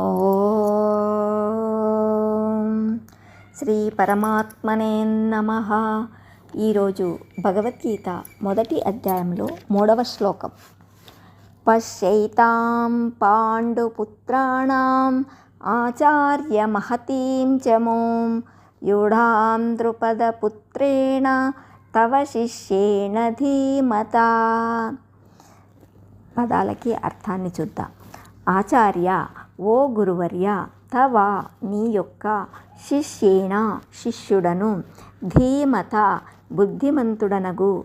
ఓం శ్రీ పరమాత్మనే నమ. ఈరోజు భగవద్గీత మొదటి అధ్యాయంలో మూడవ శ్లోకం. పశ్యైతాం పాండుపుత్రాణం ఆచార్య మహతీం చమోం యూఢాం ద్రుపదపుత్రేణ తవ శిష్యేణ ధీమత. పదాలకి అర్థాన్ని చూద్దాం. ఆచార్య ఓ గురువర్య తవ నీ యొక్క శిష్యేణ శిష్యుడను. ధీమత బుద్ధిమంతుడనగు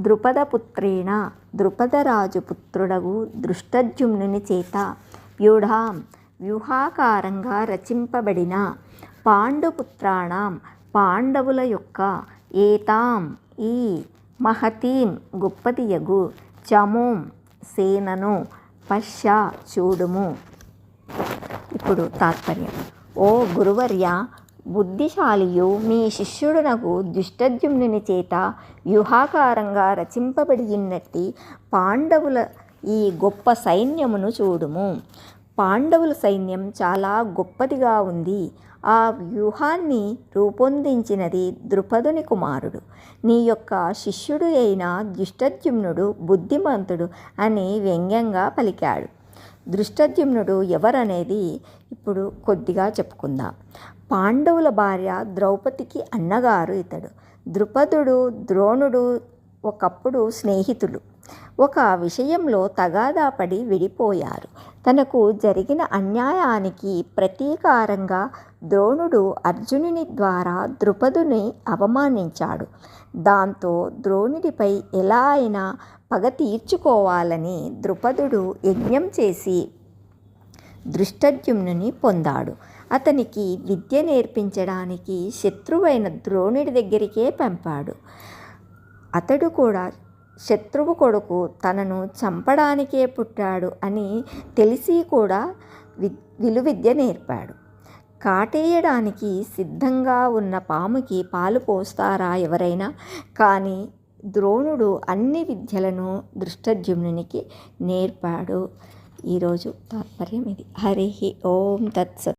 ద్రుపదపుత్రేణ ద్రుపదరాజు పుత్రుడగు దృష్టజుమ్నుని చేత. వ్యూఢాం వ్యూహాకారంగా రచింపబడిన పాండుపుత్రాణం పాండవుల యొక్క ఏతాం ఈ మహతీం గొప్పదియగు చమోం సేనను పశ్య చూడుము. ఇప్పుడు తాత్పర్యం. ఓ గురువర్య బుద్ధిశాలియు మీ శిష్యుడునకు దుష్టద్యుమ్నుని చేత వ్యూహాకారంగా రచింపబడి ఉన్నట్టి పాండవుల ఈ గొప్ప సైన్యమును చూడుము. పాండవుల సైన్యం చాలా గొప్పదిగా ఉంది. ఆ వ్యూహాన్ని రూపొందించినది ద్రుపదుని కుమారుడు. నీ యొక్క శిష్యుడు అయిన దుష్టద్యుమ్నుడు బుద్ధిమంతుడు అని వ్యంగ్యంగా పలికాడు. దృష్టద్యుమ్నుడు ఎవరనేది ఇప్పుడు కొద్దిగా చెప్పుకుందాం. పాండవుల భార్య ద్రౌపదికి అన్నగారు ఇతడు. ద్రుపదుడు ద్రోణుడు ఒకప్పుడు స్నేహితులు. ఒక విషయంలో తగాదా పడి విడిపోయారు. తనకు జరిగిన అన్యాయానికి ప్రతీకారంగా ద్రోణుడు అర్జునుని ద్వారా ద్రుపదుని అవమానించాడు. దాంతో ద్రోణుడిపై ఎలా అయినా పగ తీర్చుకోవాలని ద్రుపదుడు యజ్ఞం చేసి దృష్టద్యుమ్నుని పొందాడు. అతనికి విద్య నేర్పించడానికి శత్రువైన ద్రోణుడి దగ్గరికే పంపాడు. అతడు కూడా శత్రువు కొడుకు తనను చంపడానికే పుట్టాడు అని తెలిసి కూడా వి విలువిద్య నేర్పాడు. కాటేయడానికి సిద్ధంగా ఉన్న పాముకి పాలు పోస్తారా ఎవరైనా? కానీ ద్రోణుడు అన్ని విద్యలను దృష్టజ్యుమ్నునికి నేర్పాడు. ఈరోజు తాత్పర్యం ఇది. హరి ఓం తత్సత్.